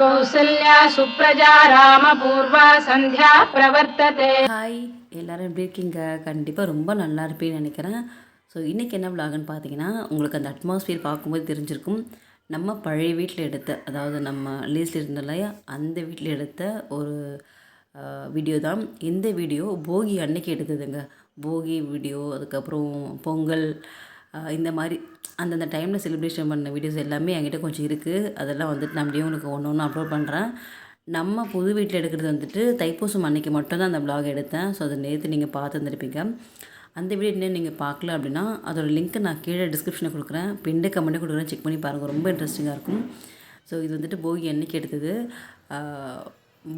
கௌசல்யா சுப்ரஜா ராம பூர்வா சந்தியா பிரவர்த்ததே. ஹாய் எல்லாரும் எப்படி இருக்கீங்க? கண்டிப்பா ரொம்ப நல்லா இருப்பேன்னு நினைக்கிறேன். ஸோ இன்றைக்கி என்ன விலாகுன்னு பார்த்தீங்கன்னா உங்களுக்கு அந்த அட்மாஸ்ஃபியர் பார்க்கும்போது தெரிஞ்சிருக்கும். நம்ம பழைய வீட்டில் எடுத்த அதாவது நம்ம லீஸில் இருந்தோம் இல்லையா அந்த வீட்டில் எடுத்த ஒரு வீடியோ தான். இந்த வீடியோ போகி அன்னைக்கு எடுத்ததுங்க. போகி வீடியோ அதுக்கப்புறம் பொங்கல் இந்த மாதிரி அந்தந்த டைமில் செலிப்ரேஷன் பண்ண வீடியோஸ் எல்லாமே என்கிட்ட கொஞ்சம் இருக்குது அதெல்லாம் வந்துட்டு நான் அப்படியே உங்களுக்கு ஒன்று ஒன்று அப்லோட் பண்ணுறேன் நம்ம புது வீட்டில் எடுக்கிறது வந்துட்டு தைப்பூசம் அன்னைக்கு மட்டும்தான் அந்த ப்ளாக் எடுத்தேன். ஸோ அதை நேற்று நீங்கள் பார்த்துருந்துருப்பீங்க அந்த வீடியோ இன்னும் நீங்கள் பார்க்கல அப்படின்னா அதோட லிங்க்கை நான் கீழே டிஸ்கிரிப்ஷனில் கொடுக்குறேன். பிண்டு கமெண்ட்டு கொடுக்குறேன். செக் பண்ணி பாருங்கள் ரொம்ப இன்ட்ரெஸ்டிங்காக இருக்கும். ஸோ இது வந்துட்டு போகி அன்னைக்கு எடுத்தது.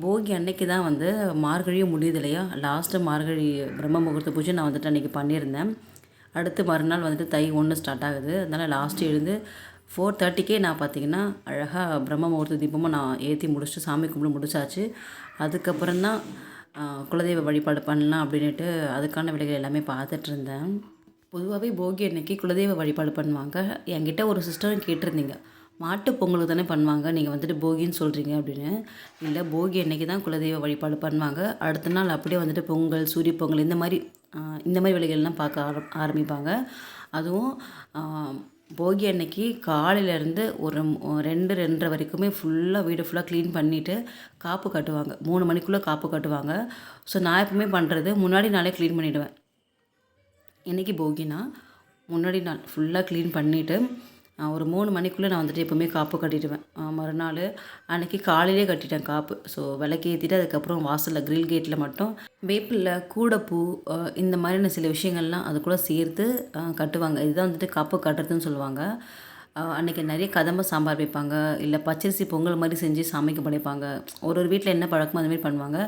போகி அன்னைக்கு தான் வந்து மார்கழியும் முடியுது இல்லையா? லாஸ்ட்டு மார்கழி பிரம்ம முகூர்த்த பூஜை நான் வந்துட்டு அன்றைக்கி பண்ணியிருந்தேன். அடுத்து மறுநாள் வந்துட்டு தை ஒன்று ஸ்டார்ட் ஆகுது. அதனால் லாஸ்ட்டு எழுந்து ஃபோர் தேர்ட்டிக்கே நான் பார்த்தீங்கன்னா அழகாக பிரம்ம முகூர்த்த தீபமாக நான் ஏற்றி முடிச்சுட்டு சாமி கும்பிட்டு முடிச்சாச்சு. அதுக்கப்புறம் தான் குலதெய்வ வழிபாடு பண்ணலாம் அப்படின்ட்டு அதுக்கான விலைகள் எல்லாமே பார்த்துட்டு இருந்தேன் பொதுவாகவே போகி அன்னைக்கு குலதெய்வ வழிபாடு பண்ணுவாங்க. என்கிட்ட ஒரு சிஸ்டரும் கேட்டிருந்தீங்க. மாட்டு பொங்கலுக்கு தானே பண்ணுவாங்க. நீங்கள் வந்துட்டு போகின்னு சொல்கிறீங்க அப்படின்னு. இல்லை போகி அன்னைக்கு தான் குலதெய்வ வழிபாடு பண்ணுவாங்க. அடுத்த நாள் அப்படியே வந்துட்டு பொங்கல் சூரிய பொங்கல் இந்த மாதிரி இந்த மாதிரி விலைகள்லாம் பார்க்க ஆர ஆரம்பிப்பாங்க. அதுவும் போகி அன்னைக்கு காலையிலேருந்து ஒரு ரெண்டு ரெண்டரை வரைக்குமே ஃபுல்லாக வீடு ஃபுல்லாக க்ளீன் பண்ணிவிட்டு காப்பு கட்டுவாங்க. மூணு மணிக்குள்ளே காப்பு கட்டுவாங்க. ஸோ நான் எப்பவுமே பண்ணுறது முன்னாடி நாளே க்ளீன் பண்ணிவிடுவேன் இன்றைக்கி போகினா முன்னாடி நாள் ஃபுல்லாக க்ளீன் பண்ணிவிட்டு ஒரு மூணு மணிக்குள்ளே நான் வந்துட்டு எப்போவுமே காப்பு கட்டிடுவேன். மறுநாள் அன்னைக்கு காலையிலே கட்டிட்டேன் காப்பு. ஸோ விளக்கு ஏற்றிட்டு அதுக்கப்புறம் வாசலில் க்ரில் கேட்டில் மட்டும் வேப்பில்லை கூடைப்பூ இந்த மாதிரியான சில விஷயங்கள்லாம் அது கூட சேர்த்து கட்டுவாங்க. இதுதான் வந்துட்டு காப்பு கட்டுறதுன்னு சொல்லுவாங்க. அன்றைக்கி அன்னைக்கு நிறைய கதம்ப சாம்பார் வைப்பாங்க. இல்லை பச்சரிசி பொங்கல் மாதிரி செஞ்சு சாமிக்கு படைப்பாங்க. ஒரு ஒரு வீட்டில் என்ன பழக்கமோ அதுமாதிரி பண்ணுவாங்க.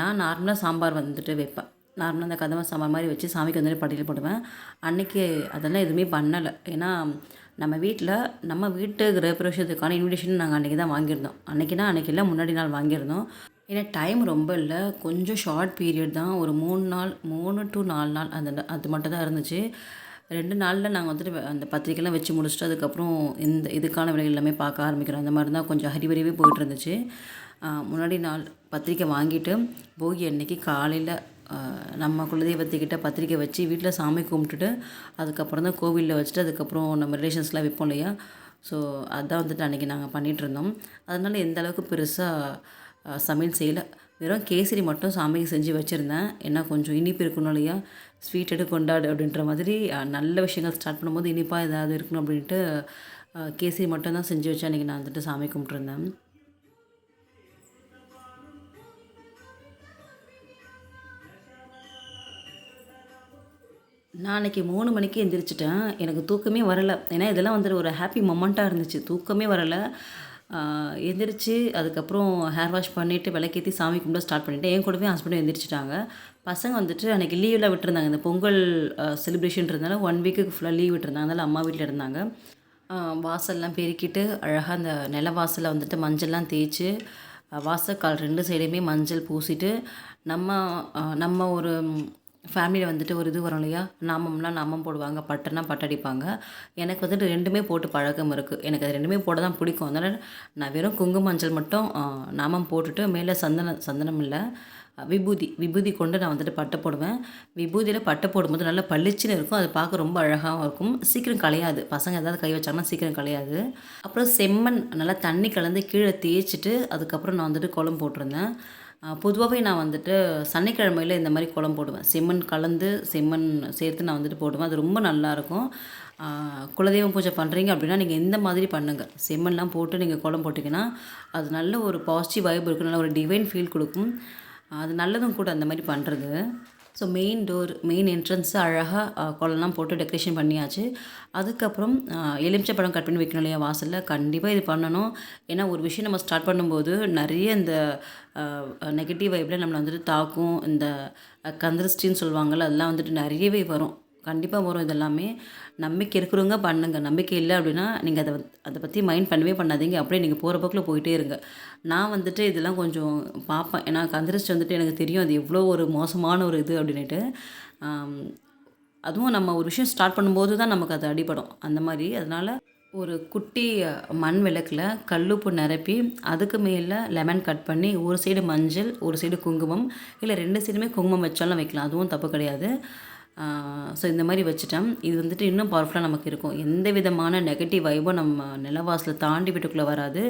நான் நார்மலாக சாம்பார் வந்துட்டு வைப்பேன். நார்மலாக அந்த கதம்ப சாம்பார் மாதிரி வச்சு சாமிக்கு வந்துட்டு பட்டியல் போடுவேன். அன்றைக்கி அதெல்லாம் எதுவுமே பண்ணலை. ஏன்னா நம்ம வீட்டில் நம்ம வீட்டு கிரகப்பிரவேசத்துக்கான இன்விடேஷன் நாங்கள் அன்றைக்கி தான் வாங்கியிருந்தோம். அன்றைக்கினா அன்றைக்கி இல்லை முன்னாடி நாள் வாங்கியிருந்தோம். ஏன்னா டைம் ரொம்ப இல்லை. கொஞ்சம் ஷார்ட் பீரியட் தான். ஒரு மூணு நாள் மூணு டு நாலு நாள் அந்த அது மட்டும் தான் இருந்துச்சு. ரெண்டு நாளில் நாங்கள் வந்துட்டு அந்த பத்திரிக்கைலாம் வச்சு முடிச்சுட்டு அதுக்கப்புறம் இந்த இதுக்கான விலைகள் எல்லாமே பார்க்க ஆரம்பிக்கிறோம். அந்த மாதிரி தான் கொஞ்சம் ஹரிவரிவே போயிட்டு இருந்துச்சு. முன்னாடி நாள் பத்திரிக்கை வாங்கிட்டு போகி அன்னைக்கு காலையில் நம்ம குலதெய்வத்துக்கிட்ட பத்திரிக்கை வச்சு வீட்டில் சாமி கும்பிட்டுட்டு அதுக்கப்புறம் தான் கோவிலில் வச்சுட்டு அதுக்கப்புறம் நம்ம ரிலேஷன்ஸ்லாம் விற்போம் இல்லையா? ஸோ அதான் வந்துட்டு அன்றைக்கி நாங்கள் பண்ணிகிட்டு இருந்தோம் அதனால் எந்த அளவுக்கு பெருசாக சமையல் செய்யலை. வெறும் கேசரி மட்டும் சாமிக்கு செஞ்சு வச்சுருந்தேன். ஏன்னா கொஞ்சம் இனிப்பு இருக்கணும் இல்லையா? ஸ்வீட் எடு கொண்டாடு அப்படின்ற மாதிரி நல்ல விஷயங்கள் ஸ்டார்ட் பண்ணும்போது இனிப்பாக ஏதாவது இருக்கணும் அப்படின்ட்டு கேசரி மட்டும் தான் செஞ்சு வச்சு அன்றைக்கி நான் வந்துட்டு சாமி கும்பிட்ருந்தேன் நான் அன்றைக்கி மூணு மணிக்கு எந்திரிச்சிட்டேன். எனக்கு தூக்கமே வரலை. ஏன்னா இதெல்லாம் வந்துட்டு ஒரு ஹாப்பி மொமெண்ட்டாக இருந்துச்சு. தூக்கமே வரலை. எந்திரிச்சு அதுக்கப்புறம் ஹேர் வாஷ் பண்ணிவிட்டு விளக்கேற்றி சாமி கும்பிட ஸ்டார்ட் பண்ணிவிட்டேன் என் கூடவே ஹஸ்பண்டும் எந்திரிச்சிட்டாங்க. பசங்க வந்துட்டு அன்றைக்கி லீவில் விட்டுருந்தாங்க. இந்த பொங்கல் செலிப்ரேஷன் இருந்தனால ஒன் வீக்குக்கு ஃபுல்லாக லீவ் விட்டுருந்தாங்க. அதனால் அம்மா வீட்டில் இருந்தாங்க. வாசல்லாம் பெருக்கிட்டு அழகாக அந்த நில வாசலை வந்துட்டு மஞ்சள்லாம் தேய்ச்சி வாசக்கால் ரெண்டு சைடுமே மஞ்சள் பூசிட்டு நம்ம நம்ம ஒரு ஃபேமிலியில் வந்துட்டு ஒரு இது வரும் இல்லையா? நாமம்னால் நாமம் போடுவாங்க பட்டுனா பட்டடிப்பாங்க. எனக்கு வந்துட்டு ரெண்டுமே போட்டு பழக்கம் இருக்குது எனக்கு அது ரெண்டுமே போட தான் பிடிக்கும். அதனால் நான் வெறும் குங்கும மஞ்சள் மட்டும் நாமம் போட்டுட்டு மேலே சந்தனம் சந்தனம் இல்லை விபூதி விபூதி கொண்டு நான் வந்துட்டு பட்டை போடுவேன். விபூதியில் பட்டை போடும்போது நல்லா பளிச்சுன்னு இருக்கும். அது பார்க்க ரொம்ப அழகாகவும் இருக்கும். சீக்கிரம் கலையாது பசங்க ஏதாவது கை வச்சாங்கன்னா சீக்கிரம் கலையாது அப்புறம் செம்மண் நல்லா தண்ணி கலந்து கீழே தேய்ச்சிட்டு அதுக்கப்புறம் நான் வந்துட்டு குளம் போட்டிருந்தேன். பொதுவாகவே நான் வந்துட்டு சனிக்கிழமையில் இந்த மாதிரி குழம்பு போடுவேன். செம்மண் கலந்து செம்மண் சேர்த்து நான் வந்துட்டு போடுவேன். அது ரொம்ப நல்லாயிருக்கும். குலதெய்வம் பூஜை பண்ணுறீங்க அப்படின்னா நீங்கள் இந்த மாதிரி பண்ணுங்கள் செம்மண்லாம் போட்டு நீங்கள் குழம்பு போட்டிங்கன்னா அது நல்ல ஒரு பாசிட்டிவ் வைப் இருக்கும் நல்ல ஒரு டிவைன் ஃபீல் கொடுக்கும். அது நல்லதும் கூட அந்த மாதிரி பண்ணுறது so main door main entrance அழகாக கொலெல்லாம் போட்டு டெக்கரேஷன் பண்ணியாச்சு. அதுக்கப்புறம் எலுமிச்சை பழம் கட் பண்ணி வைக்கணும் இல்லையா வாசலில்? கண்டிப்பாக இது பண்ணணும். ஏன்னா ஒரு விஷயம் நம்ம ஸ்டார்ட் பண்ணும்போது நிறைய இந்த நெகட்டிவ் வைப்பில் நம்மளை வந்துட்டு தாக்கும். இந்த கந்திருஷ்டின்னு சொல்லுவாங்கள்ல அதெல்லாம் வந்துட்டு நிறையவே வரும். கண்டிப்பாக வரும் இதெல்லாமே. நம்பிக்கை இருக்கிறவங்க பண்ணுங்க. நம்பிக்கை இல்லை அப்படின்னா நீங்கள் அதை அதை பற்றி மைண்ட் பண்ணவே பண்ணாதீங்க. அப்படியே நீங்கள் போகிற பக்கில் போயிட்டே இருங்க. நான் வந்துட்டு இதெல்லாம் கொஞ்சம் பார்ப்பேன் ஏன்னா கந்திரிச்சு வந்துட்டு எனக்கு தெரியும். அது எவ்வளோ ஒரு மோசமான ஒரு இது அப்படின்ட்டு அதுவும் நம்ம ஒரு விஷயம் ஸ்டார்ட் பண்ணும்போது தான் நமக்கு அது அடிபடும். அந்த மாதிரி. அதனால் ஒரு குட்டி மண் விளக்கில் கல்லுப்பு நிரப்பி அதுக்கு மேலே லெமன் கட் பண்ணி ஒரு சைடு மஞ்சள் ஒரு சைடு குங்குமம் இல்லை ரெண்டு சைடுமே குங்குமம் வச்சாலும் வைக்கலாம். அதுவும் தப்பு கிடையாது. ஸோ இந்த மாதிரி வச்சுட்டேன். இது வந்துட்டு இன்னும் பவர்ஃபுல்லாக நமக்கு இருக்கும். எந்த விதமான நெகட்டிவ் வைபும் நம்ம நிலவாசலை தாண்டி வீட்டுக்குள்ளே வராது.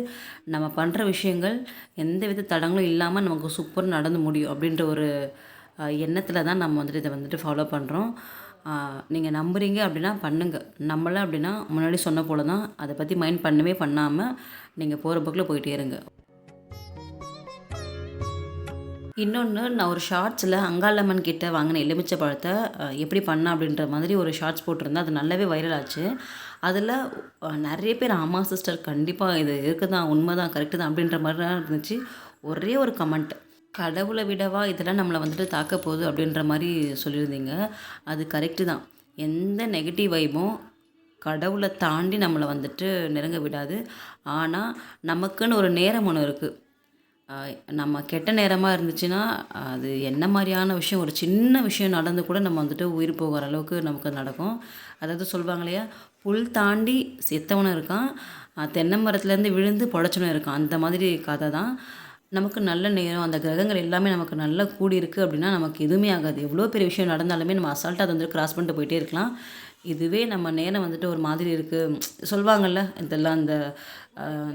நம்ம பண்ணுற விஷயங்கள் எந்த வித தடங்களும் இல்லாமல் நமக்கு சூப்பர் நடந்து முடியும் அப்படின்ற ஒரு எண்ணத்தில் தான் நம்ம வந்துட்டு இதை வந்துட்டு ஃபாலோ பண்ணுறோம் நீங்கள் நம்புறீங்க அப்படின்னா பண்ணுங்கள் நம்மளாம் அப்படின்னா முன்னாடி சொன்ன போல தான் அதை பற்றி மைண்ட் பண்ணவே பண்ணாமல் நீங்கள் போகிற பக்கில் போயிட்டே இருங்க. இன்னொன்று நான் ஒரு ஷார்ட்ஸில் அங்காளம்மன் கிட்ட வாங்கின எலுமிச்சை பழத்தை எப்படி பண்ண அப்படின்ற மாதிரி ஒரு ஷார்ட்ஸ் போட்டிருந்தேன். அது நல்லாவே வைரல் ஆச்சு. அதில் நிறைய பேர் ஆமாம் சிஸ்டர் கண்டிப்பாக இது இருக்குதான் உண்மை தான் கரெக்டு தான் அப்படின்ற மாதிரி தான் இருந்துச்சு. ஒரே ஒரு கமெண்ட் கடவுளை விடவா இதெல்லாம் நம்மளை வந்துட்டு தாக்க போகுது அப்படின்ற மாதிரி சொல்லியிருந்தீங்க. அது கரெக்டு தான். எந்த நெகட்டிவ் வைபும் கடவுளை தாண்டி நம்மளை வந்துட்டு நெருங்க விடாது. ஆனால் நமக்குன்னு ஒரு நேரம் ஒன்று இருக்குது நம்ம கெட்ட நேரமாக இருந்துச்சுன்னா அது என்ன மாதிரியான விஷயம் ஒரு சின்ன விஷயம் நடந்து கூட நம்ம வந்துட்டு உயிர் போகிற அளவுக்கு நமக்கு நடக்கும். அதாவது சொல்லுவாங்க இல்லையா புல் தாண்டி செத்தவனும் இருக்கான் தென்னை மரத்துலேருந்து விழுந்து பொழைச்சவனும் இருக்கான். அந்த மாதிரி கதை தான். நமக்கு நல்ல நேரம் அந்த கிரகங்கள் எல்லாமே நமக்கு நல்லா கூடி இருக்குது அப்படின்னா நமக்கு எதுவுமே ஆகாது. எவ்வளோ பெரிய விஷயம் நடந்தாலுமே நம்ம அசால்ட்டாக அதை வந்து கிராஸ் பண்ணிட்டு போயிட்டே இருக்கலாம். இதுவே நம்ம நேரம் வந்துட்டு ஒரு மாதிரி இருக்குது சொல்லுவாங்கள்ல இதெல்லாம் இந்த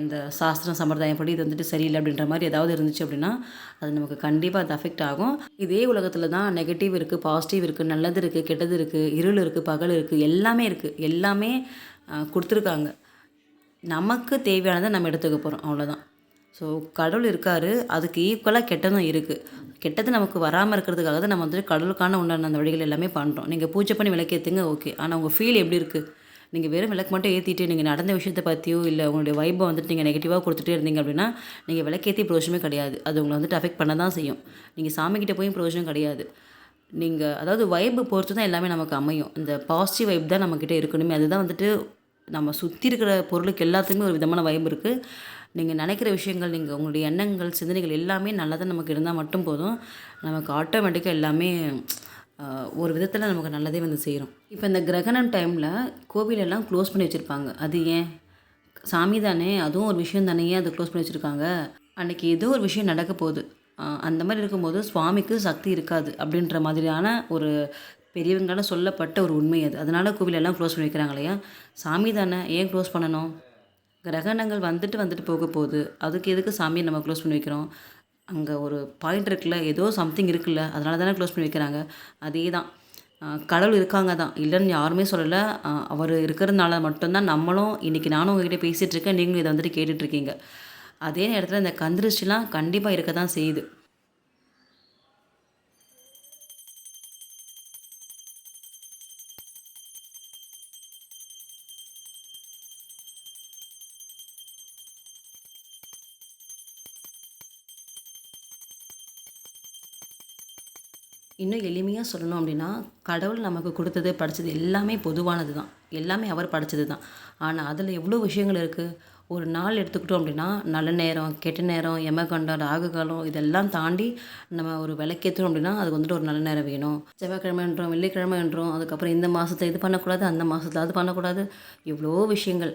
இந்த சாஸ்திரம் சம்பிரதாயம் படி இது வந்துட்டு சரியில்லை அப்படின்ற மாதிரி ஏதாவது இருந்துச்சு அப்படின்னா அது நமக்கு கண்டிப்பாக அது அஃபெக்ட் ஆகும். இதே உலகத்தில் தான் நெகட்டிவ் இருக்குது பாசிட்டிவ் இருக்குது நல்லது இருக்குது கெட்டது இருக்குது இருள் இருக்குது பகல் இருக்குது எல்லாமே இருக்குது எல்லாமே கொடுத்துருக்காங்க. நமக்கு தேவையானதை நம்ம எடுத்துக்க போகிறோம் அவ்வளோதான் ஸோ கடவுள் இருக்கார் அதுக்கு ஈக்குவலாக கெட்டதும் இருக்குது கெட்டது நமக்கு வராமல் இருக்கிறதுக்காக தான் நம்ம வந்துட்டு கடவுளுக்கான உண்டான அந்த வழிகள் எல்லாமே பண்ணுறோம் நீங்கள் பூஜை பண்ணி விளக்கேற்றுங்க ஓகே ஆனால் உங்கள் ஃபீல் எப்படி இருக்குது நீங்கள் வெறும் விளக்கு மட்டும் ஏற்றிட்டு நீங்கள் நடந்த விஷயத்தை பற்றியோ இல்லை உங்களுடைய வைப்பை வந்துட்டு நீங்கள் நெகட்டிவாக கொடுத்துட்டே இருந்தீங்க அப்படின்னா நீங்கள் விளக்கேற்றி பிரயோஜனமே கிடையாது. அது உங்களை வந்துட்டு அஃபெக்ட் பண்ண தான் செய்யும். நீங்கள் சாமிக்கிட்ட போய் பிரயோஜனம் கிடையாது. நீங்கள் அதாவது வைப்பு பொறுத்து தான் எல்லாமே நமக்கு அமையும். இந்த பாசிட்டிவ் வைப் தான் நம்மக்கிட்ட இருக்கணுமே அதுதான் வந்துட்டு நம்ம சுற்றி இருக்கிற பொருளுக்கு எல்லாத்துக்குமே ஒரு விதமான வைப் இருக்குது நீங்கள் நினைக்கிற விஷயங்கள் நீங்கள் உங்களுடைய எண்ணங்கள் சிந்தனைகள் எல்லாமே நல்லதாக நமக்கு இருந்தால் மட்டும் போதும். நமக்கு ஆட்டோமேட்டிக்காக எல்லாமே ஒரு விதத்தில் நமக்கு நல்லதே வந்து செய்கிறோம் இப்போ இந்த கிரகணம் டைமில் கோவிலெல்லாம் க்ளோஸ் பண்ணி வச்சுருப்பாங்க. அது ஏன்? சாமி தானே அதுவும் ஒரு விஷயம் தானே ஏன் அதை க்ளோஸ் பண்ணி வச்சுருக்காங்க? அன்றைக்கி ஏதோ ஒரு விஷயம் நடக்க போகுது. அந்த மாதிரி இருக்கும்போது சுவாமிக்கு சக்தி இருக்காது அப்படின்ற மாதிரியான ஒரு பெரியவங்களால் சொல்லப்பட்ட ஒரு உண்மை அது. அதனால கோவிலெல்லாம் க்ளோஸ் பண்ணி வைக்கிறாங்க இல்லையா? சாமி தானே ஏன் க்ளோஸ் பண்ணணும்? கிரகணங்கள் வந்துட்டு வந்துட்டு போக போகுது. அதுக்கு எதுக்கு சாமியை நம்ம க்ளோஸ் பண்ணி வைக்கிறோம்? அங்கே ஒரு பாயிண்ட் இருக்குல்ல ஏதோ சம்திங் இருக்குல்ல அதனால தானே க்ளோஸ் பண்ணி வைக்கிறாங்க. அதே தான். கடவுள் இருக்காங்க தான். இல்லைன்னு யாருமே சொல்லலை. அவர் இருக்கிறதுனால மட்டும்தான் நம்மளும் இன்றைக்கி நானும் உங்ககிட்ட பேசிகிட்டு இருக்கேன். நீங்களும் இதை வந்துட்டு கேட்டுட்ருக்கீங்க அதே நேரத்தில் இந்த கந்திருஷ்டிலாம் கண்டிப்பாக இருக்க தான் செய்யுது. இன்னும் எளிமையாக சொல்லணும் அப்படின்னா கடவுள் நமக்கு கொடுத்தது படித்தது எல்லாமே பொதுவானது தான். எல்லாமே அவர் படைச்சது தான். ஆனால் அதில் எவ்வளோ விஷயங்கள் இருக்குது ஒரு நாள் எடுத்துக்கிட்டோம் அப்படின்னா நல்ல நேரம் கெட்ட நேரம் எமகண்டம் ராகுகாலம் இதெல்லாம் தாண்டி நம்ம ஒரு விளக்கேற்றணும் அப்படின்னா அதுக்கு வந்துட்டு ஒரு நல்ல நேரம் வேணும். செவ்வாய்க்கிழமைன்றோம் வெள்ளிக்கிழமைன்றோம் அதுக்கப்புறம் இந்த மாதத்தை இது பண்ணக்கூடாது அந்த மாதத்தில் அது பண்ணக்கூடாது இவ்வளோ விஷயங்கள்.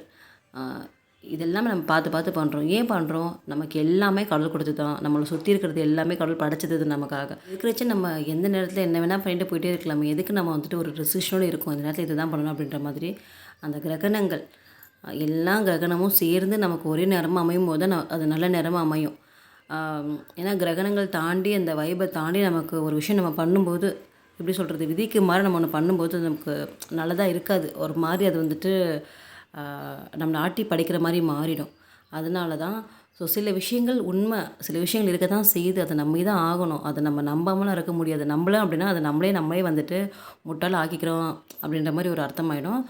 இதெல்லாமே நம்ம பார்த்து பார்த்து பண்ணுறோம் ஏன் பண்ணுறோம் நமக்கு எல்லாமே கடவுள் கொடுத்து தான் நம்மளை சுற்றி இருக்கிறது எல்லாமே கடவுள் படைச்சது நமக்காக. இருக்கிறச்சு நம்ம எந்த நேரத்தில் என்ன வேணால் பண்ணிட்டு போயிட்டே இருக்கலாமே. எதுக்கு நம்ம வந்துட்டு ஒரு ரெசிஷனோடு இருக்கும்? இந்த நேரத்தில் இதுதான் பண்ணணும் அப்படின்ற மாதிரி அந்த கிரகணங்கள் எல்லா கிரகணமும் சேர்ந்து நமக்கு ஒரே நேரமாக அமையும் போது தான் அது நல்ல நேரமாக அமையும். ஏன்னா கிரகணங்கள் தாண்டி அந்த வைபை தாண்டி நமக்கு ஒரு விஷயம் நம்ம பண்ணும்போது எப்படி சொல்கிறது விதிக்கு மாதிரி நம்ம ஒன்று பண்ணும்போது நமக்கு நல்லதாக இருக்காது. ஒரு மாதிரி அது வந்துட்டு நம்மளை ஆட்டி படிக்கிற மாதிரி மாறிடும். அதனால தான் ஸோ சில விஷயங்கள் உண்மை சில விஷயங்கள் இருக்க தான் செய்யுது. அதை நம்பி தான் ஆகணும். அதை நம்ம நம்பாமலாம் இருக்க முடியாது. நம்பலாம் அப்படின்னா அதை நம்மளே நம்மளே வந்துட்டு முட்டால் ஆக்கிக்கிறோம் அப்படின்ற மாதிரி ஒரு அர்த்தமாயிடும்.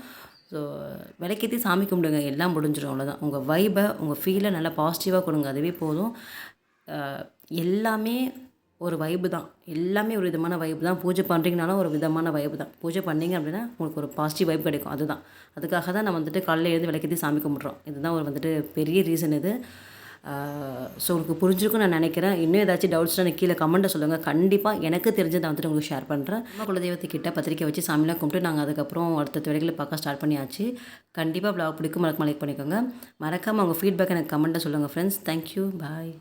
ஸோ விலைக்கேற்றி சாமி கும்பிடுங்க. எல்லாம் முடிஞ்சிடும். அவ்வளோதான் உங்கள் வைபை உங்கள் ஃபீலை நல்லா பாசிட்டிவாக கொடுங்க. அதுவே போதும். எல்லாமே ஒரு வைப்பு தான். எல்லாமே ஒரு விதமான வைப்பு தான். பூஜை பண்ணுறீங்கனாலும் ஒரு விதமான வைப்பு தான். பூஜை பண்ணீங்க அப்படின்னா உங்களுக்கு ஒரு பாசிட்டிவ் வைப் கிடைக்கும். அதுதான். அதுக்காக தான் நம்ம வந்துட்டு காலையில் எழுந்து விளக்கேற்றி சாமி கும்பிட்றோம். இதுதான் ஒரு வந்துட்டு பெரிய ரீசன் இது. ஸோ உங்களுக்கு புரிஞ்சிருக்கும் நான் நினைக்கிறேன். இன்னும் ஏதாச்சும் டவுட்ஸ்னால் எனக்கு கீழே கமெண்ட்டை சொல்லுங்கள் கண்டிப்பாக எனக்கு தெரிஞ்சதை வந்துட்டு உங்களுக்கு ஷேர் பண்ணுறேன் நம்ம குலதெய்வத்துக்கிட்ட பத்திரிக்கை வச்சு சாமிலாம் கும்பிட்டு நாங்கள் அதுக்கப்புறம் அடுத்த வேலைகளை பார்க்க ஸ்டார்ட் பண்ணியாச்சு. கண்டிப்பாக ப்ளாக் பிடிக்கும். மறக்க லைக் பண்ணிக்கோங்க. மறக்காமல் உங்கள் ஃபீட்பேக் எனக்கு கமெண்ட்டை சொல்லுங்கள் ஃப்ரெண்ட்ஸ் தேங்க்யூ பாய்